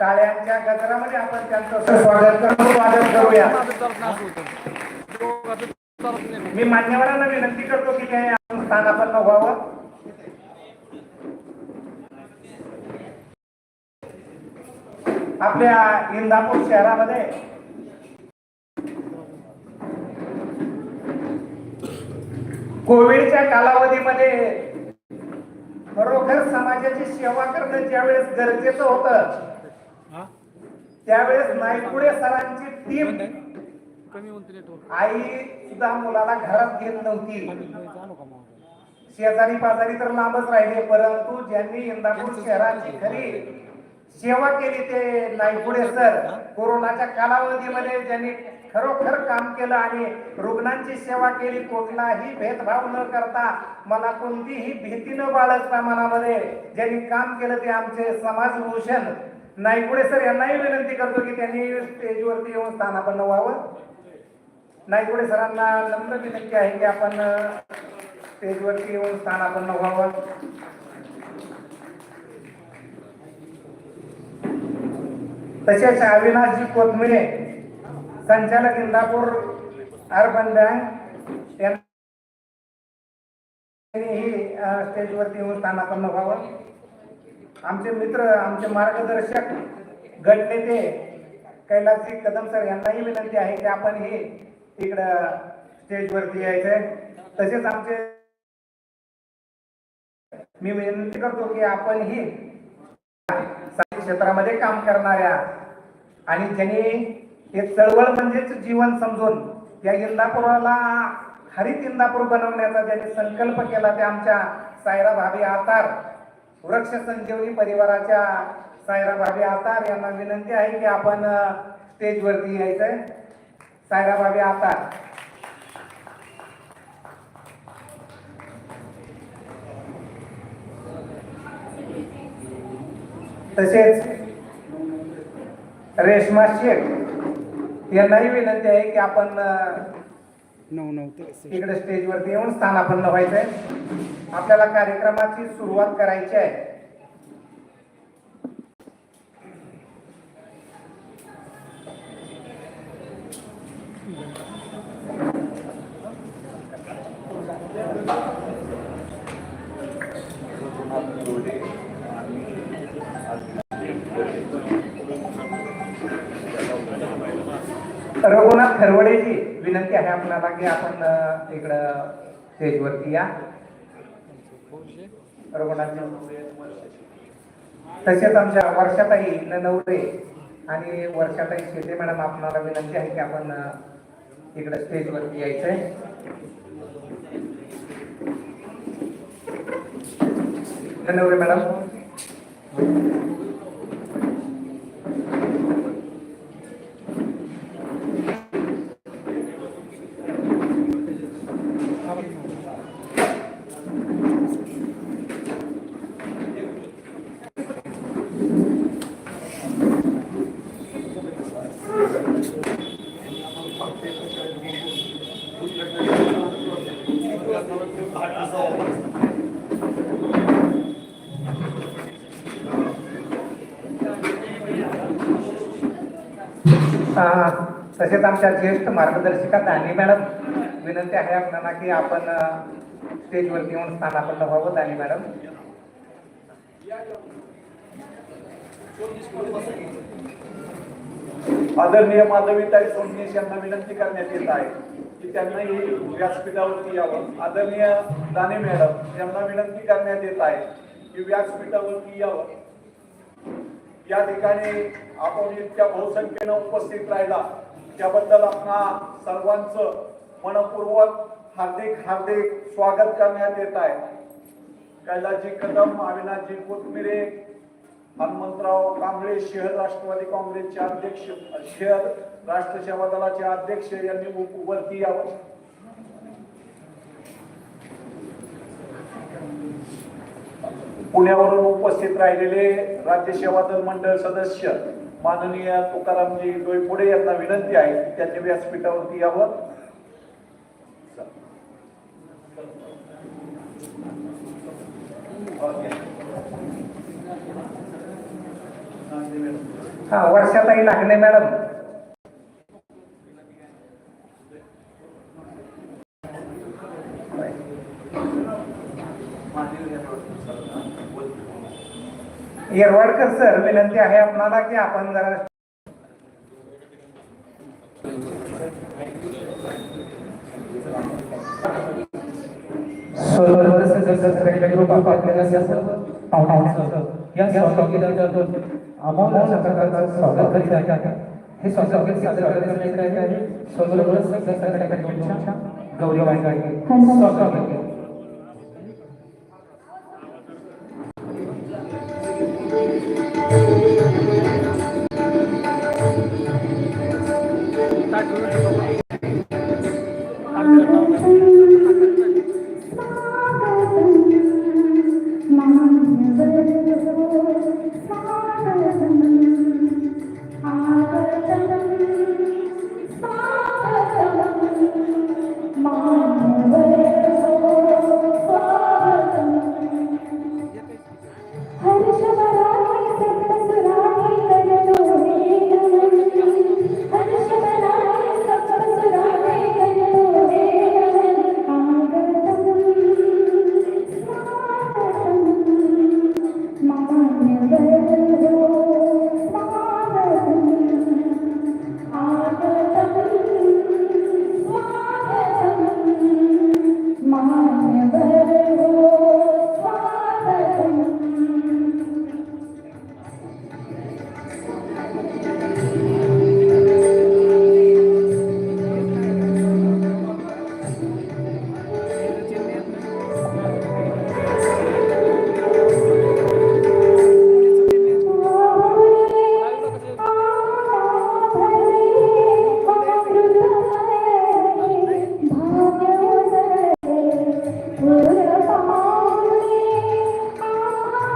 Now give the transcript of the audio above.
टाळ्यांच्या गजरामध्ये आपण त्यांचं स्वागत करून स्वागत करूया. मी मान्यवरांना विनंती करतो की ते आपण व्हावं आपल्या इंदापूर शहरामध्ये कोविडच्या कालावधीमध्ये खरोखर समाजाची सेवा करणं ज्यावेळेस गरजेचं होतं त्यावेळेस नाईपुडे सरांची टीम आई सुद्धा मुलाला घरात घेत नव्हती. शेजारी पाजारी तर लांबच राहिले परंतु ज्यांनी इंदापूर शहराची खरी सेवा केली ते नाईपुडे सर. कोरोनाच्या कालावधीमध्ये ज्यांनी खरोखर काम केलं आणि रुग्णांची सेवा केली कुठलाही भेदभाव न करता मला कोणतीही भीती न बाळगता मनामध्ये ज्यांनी काम केलं ते आमचे समाजभूषण नाईपुडे सर यांनाही विनंती करतो की त्यांनी स्टेजवरती येऊन स्थानापन्न व्हावं. नाईपुडे सरांना नम्र विनंती आहे की आपण स्टेजवरती येऊन स्थानापन्न व्हावं. तसेच अविनाशजी कोथमिरे संचालक इंदापूर अर्बन बँक यांनीही स्टेजवरती येऊन स्थानापन्न व्हावं. आमचे मित्र आमचे मार्गदर्शक गटनेते कैलासजी कदम सर यांनाही विनंती आहे की आपण हे इकडं स्टेजवरती यायचंय. तसेच आमचे मी विनंती करतो की आपण ही साहित्य क्षेत्रामध्ये काम करणाऱ्या आणि ज्यांनी हे चळवळ म्हणजेच जीवन समजून या इंदापुराला हरित इंदापूर बनवण्याचा ज्यांनी संकल्प केला ते आमच्या सायरा भाभी आतार वृक्ष संजीवनी परिवाराच्या सायरा आतार यांना विनंती आहे की आपण स्टेजवरती यायचंय. सायरा आतार. तसेच रेशमा शेख यांनाही विनंती आहे की आपण नऊ नऊ ते इकडे स्टेजवरती येऊन स्थानापन्न आहे आपल्याला कार्यक्रमाची सुरुवात करायची आहे. रघुनाथ खरवडेजी. विनंती आहे आपल्याला की आपण इकडं स्टेजवरती या. रघुनाथ तसेच आमच्या वर्षाताई नवरे आणि वर्षाताई शेटे मॅडम आपणाला विनंती आहे की आपण अ, इकडं स्टेजवरती यायचंय. नवरे मॅडम. तसेच आमच्या ज्येष्ठ मार्गदर्शिका दानी मॅडम विनंती आहे आपल्याला की आपण स्टेजवरती येऊन स्थानापन्न व्हावं दानी मॅडम. आदरणीय माधवीताई सोमनेश यांना विनंती करण्यात येत आहे. की त्यांनाही व्यासपीठावरती यावं. आदरणीय दाने मॅडम यांना विनंती करण्यात येत आहे की व्यासपीठावरती यावं. या ठिकाणी आपण इतक्या बहुसंख्येनं उपस्थित राहिला. त्याबद्दल आपणा सर्वांचं मनपूर्वक हार्दिक हार्दिक स्वागत करण्यात येत आहे. कैलासजी कदम अविनाशजी कोथमिरे हनुमंतराव कांबळे शहर राष्ट्रवादी काँग्रेसचे अध्यक्ष शहर राष्ट्र सेवा दलाचे अध्यक्ष यांनी वरती यावं पुण्यावरून उपस्थित राहिलेले राज्य सेवा दल मंडळ सदस्य माननीय तुकारामजी डोईपुडे यांना विनंती आहे त्यांच्या व्यासपीठावरती यावं Okay मॅडम हा वर्षाताई लागले मॅडम. येरवाडकर सर विनंती आहे आपणाला की आपण जरा आपल्याला अमोल अशा प्रकारचं स्वागत करीत आहे हे स्वागत साजरे करण्यात आहे सर्व सदस्य ग्रुपच्या गौरवाने स्वागत. भाग्य